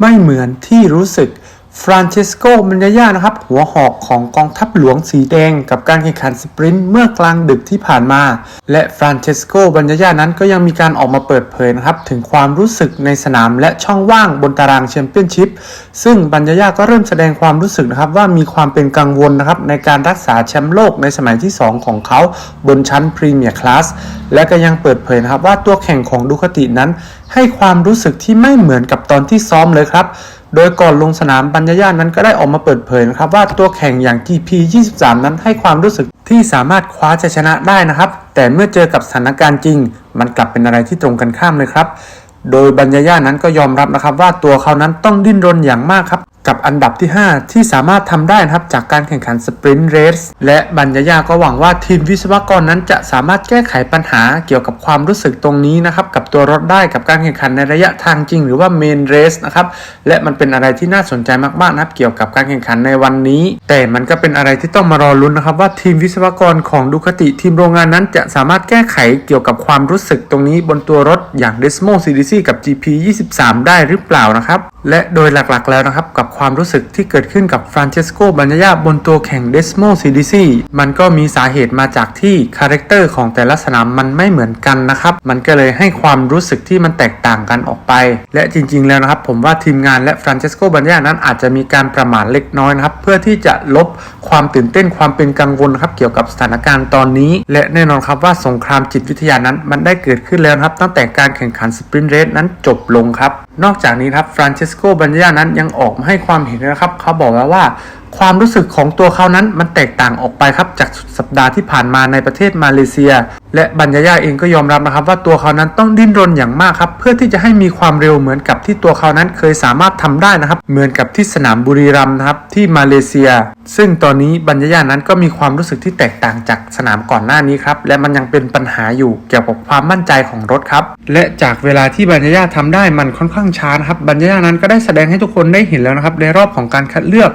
ไม่เหมือนที่รู้สึกฟรานเชสโกมันยาย่านะครับ หัวหอกของกองทัพหลวงสีแดง กับการแข่งขันสปรินต์เมื่อกลางดึกที่ผ่านมา และฟรานเชสโกบัญญาย่านั้นก็ยังมีการออกมาเปิดเผยนะครับ ถึงความรู้สึกในสนามและช่องว่างบนตารางแชมเปี้ยนชิพซึ่งบัญญาย่าก็เริ่มแสดงความรู้สึกนะครับ ว่ามีความเป็นกังวลนะครับในการรักษาแชมป์โลกในสมัยที่ 2 ของเขาบนชั้นพรีเมียร์คลาสและก็ยังเปิดเผยนะครับว่าตัวแข่งของดูคาตินั้นให้ความรู้สึกที่ไม่เหมือนกับตอนที่ซ้อมเลยครับ โดยก่อนลงสนามบัญญายานั้นก็ได้ออกมาเปิดเผยนะครับว่าตัวแข่งอย่าง GP 23 นั้นให้ความรู้สึกที่สามารถคว้าชัยชนะได้นะครับ แต่เมื่อเจอกับสถานการณ์จริง มันกลับเป็นอะไรที่ตรงกันข้ามเลยครับ โดยบรรยายานั้นก็ยอมรับนะครับว่าตัวเขานั้นต้องดิ้นรนอย่างมากครับ กับอันดับที่ 5 ที่สามารถทำได้นะครับจากการแข่งขันสปรินต์เรสและบัญญายาก็หวังว่าทีมวิศวกรนั้นจะสามารถแก้ไขปัญหาเกี่ยวกับความรู้สึกตรงนี้นะครับกับตัวรถได้กับการแข่งขันในระยะทางจริง หรือว่าเมนเรสนะครับและมันเป็นอะไรที่น่าสนใจมากๆนะครับเกี่ยวกับการแข่งขันในวันนี้ แต่มันก็เป็นอะไรที่ต้องมารอลุ้นนะครับว่าทีมวิศวกรของดูคติทีมโรงงานนั้นจะสามารถแก้ไขเกี่ยวกับความรู้สึกตรงนี้บนตัวรถอย่าง Desmo CDC กับ GP 23 ได้หรือเปล่านะครับและโดยหลักๆแล้วนะครับ กับความรู้สึกที่เกิดขึ้นกับฟรานเชสโกบัญญาบนตัวแข่ง Desmo CDC มันก็มีสาเหตุมาจากที่คาแรคเตอร์ของแต่ละสนามมันไม่เหมือนกันนะครับ มันก็เลยให้ความรู้สึกที่มันแตกต่างกันออกไป และจริง ๆ แล้วนะครับ ผมว่าทีมงานและฟรานเชสโกบัญญานั้นอาจจะมีการประมาทเล็กน้อยนะครับ เพื่อที่จะลบความตื่นเต้นความเป็นกังวลครับเกี่ยวกับสถานการณ์ตอนนี้ และแน่นอนครับว่าสงครามจิตวิทยานั้นมันได้เกิดขึ้นแล้วนะครับ ตั้งแต่การแข่งขันสปรินต์เรสนั้นจบลงครับ นอกจากนี้ครับฟรานเชสโกบัญญานั้นยังออกมาให้ความเห็นนะครับ เขาบอกแล้วว่า ความรู้สึกของตัวเขานั้นมันแตกต่างออกไปครับจากสุดสัปดาห์ที่ผ่านมาในประเทศมาเลเซียและบัญญาย่าเองก็ยอมรับนะครับว่าตัวเขานั้นต้องดิ้นรนอย่างมากครับ เพื่อที่จะให้มีความเร็วเหมือนกับที่ตัวเขานั้นเคยสามารถทำได้นะครับ เหมือนกับที่สนามบุรีรัมย์นะครับที่มาเลเซีย ซึ่งตอนนี้บัญญาย่านั้นก็มีความรู้สึกที่แตกต่างจากสนามก่อนหน้านี้ครับและมันยังเป็นปัญหาอยู่เกี่ยวกับความมั่นใจของรถครับ และจากเวลาที่บัญญาย่าทำได้มันค่อนข้างช้านะครับบัญญาย่านั้นก็ได้แสดงให้ทุกคนได้เห็นแล้วนะครับในรอบของการคัดเลือก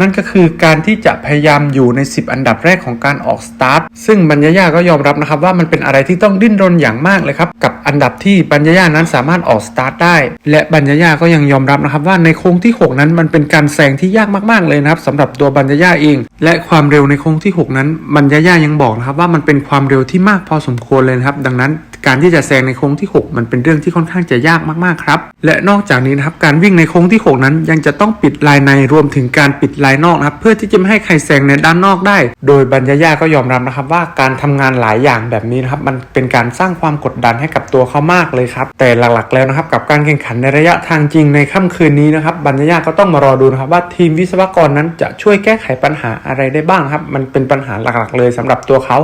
นั่นก็คือการที่จะพยายามอยู่ใน 10 อันดับแรกของการออกสตาร์ทซึ่งบัญญาย่าก็ยอมรับนะครับว่ามันเป็นอะไรที่ต้องดิ้นรนอย่างมากเลยครับ กับอันดับที่บัญญาย่านั้นสามารถออกสตาร์ทได้ และบัญญาย่าก็ยังยอมรับนะครับว่าในโค้งที่ 6 นั้นมันเป็นการแซงที่ยากมากๆเลยนะครับสำหรับตัวบัญญาย่าเอง และความเร็วในโค้งที่ 6 นั้นบัญญาย่ายังบอกนะครับว่ามันเป็นความเร็วที่มากพอสมควรเลยนะครับดังนั้น การที่จะแซงในโค้งที่ 6 มันเป็นเรื่องที่ค่อนข้างจะยากมากๆครับ และนอกจากนี้นะครับการวิ่งในโค้งที่ 6 นั้นยังจะต้องปิดลายในรวมถึงการปิดลายนอกนะครับ เพื่อที่จะไม่ให้ใครแซงในด้านนอกได้ โดยบัญญาย่าก็ยอมรับนะครับว่าการทำงานหลายอย่างแบบนี้นะครับมันเป็นการสร้างความกดดันให้กับตัวเขามากเลยครับแต่หลักๆแล้วนะครับกับการแข่งขันในระยะทางจริงในค่ำคืนนี้นะครับบัญญาย่าก็ต้องมารอดูนะครับว่าทีมวิศวกรนั้นจะช่วยแก้ไขปัญหาอะไรได้บ้างครับ มันเป็นปัญหาหลักๆ เลยสำหรับตัวเขา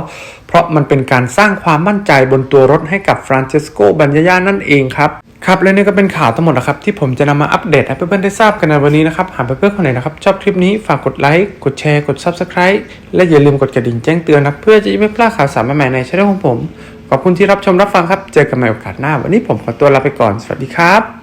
เพราะมันเป็นการสร้างความมั่นใจบนตัวรถให้กับฟรานเชสโกบัญญาย่านั่นเองครับครับและนี่ก็เป็นข่าวทั้งหมดนะครับที่ผมจะนำมาอัปเดตให้เพื่อนๆได้ทราบกันในวันนี้นะครับหากเพื่อนๆคนไหนนะครับชอบคลิปนี้ฝากกดไลค์กดแชร์กด Subscribe และอย่าลืมกดกระดิ่งแจ้งเตือนนะเพื่อจะไม่พลาดข่าวสารใหม่ๆในช่องของผม ขอบคุณที่รับชมรับฟังครับ เจอกันใหม่โอกาสหน้า วันนี้ผมขอตัวลาไปก่อนสวัสดีครับ